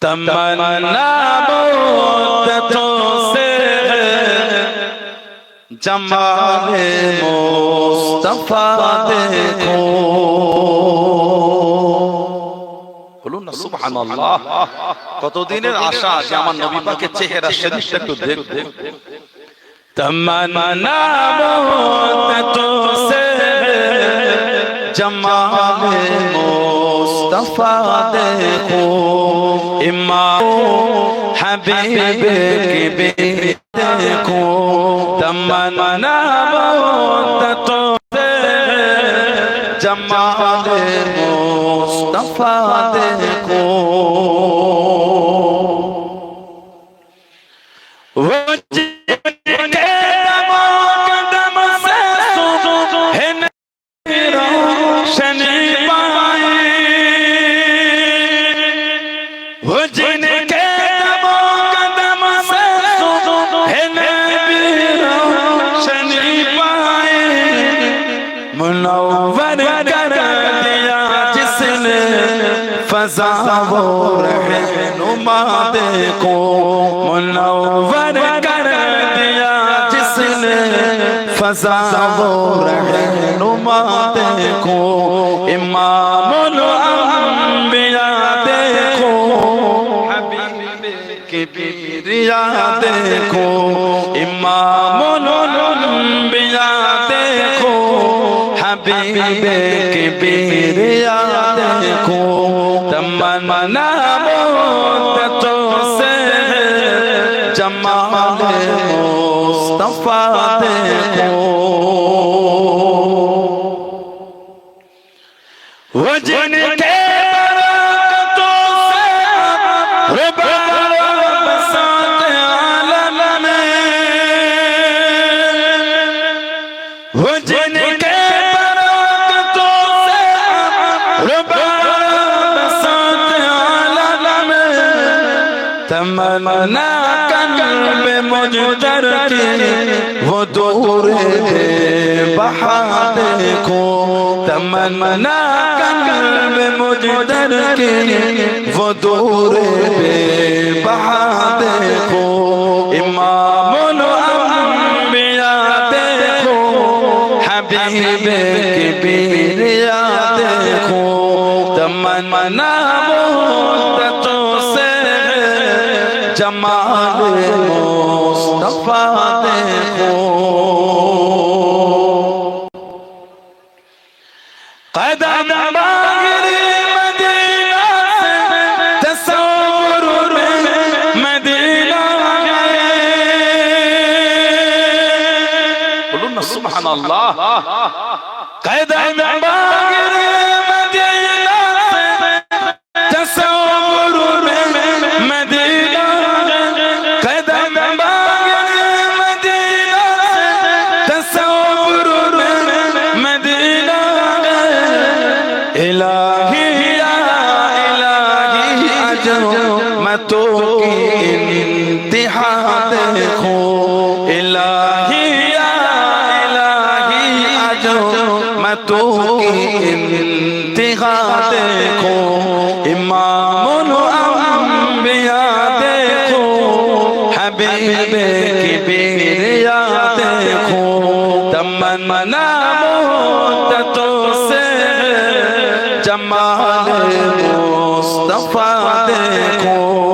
تمنا مدتوں سے جمال مصطفیٰ دیکھو۔ বলুন সুবহানাল্লাহ تمنا سے جمال مصطفیٰ مصطفى ديكو. إما حبيبك بيديكو تمنى مدة جمال مصطفى ديكو. منور کر دیا جس نے فضا و رہنما کو منور کر دیا جس نے فضا و رہنما کو امام الانبیاء دیکھو حبیب کی بیریا دیکھو امام الانبیاء हबीबे की पीरिया देखो तमन्ना मुद्दतों से जमाल मुस्तफा देखो वो जिनके تمنا قلب مجدر کی وہ دور بہانے کو تمنا قلب مجدر کی وہ دور بہانے کو امام الانبیاء دیکھو حبیب کی بیریا دیکھو تمنا جمال مصطفیٰ دیکھو قدم باغر مدینہ تصور میں مدینہ ہے بلونا سبحان اللہ قدم باغر میں تو انتہا دیکھو الہی یا الہی آجو میں تو انتہا دیکھو امام الانبیاء دیکھو حبیب کی بیریا دیکھو تمنا جمال مصطفیٰ دیکھو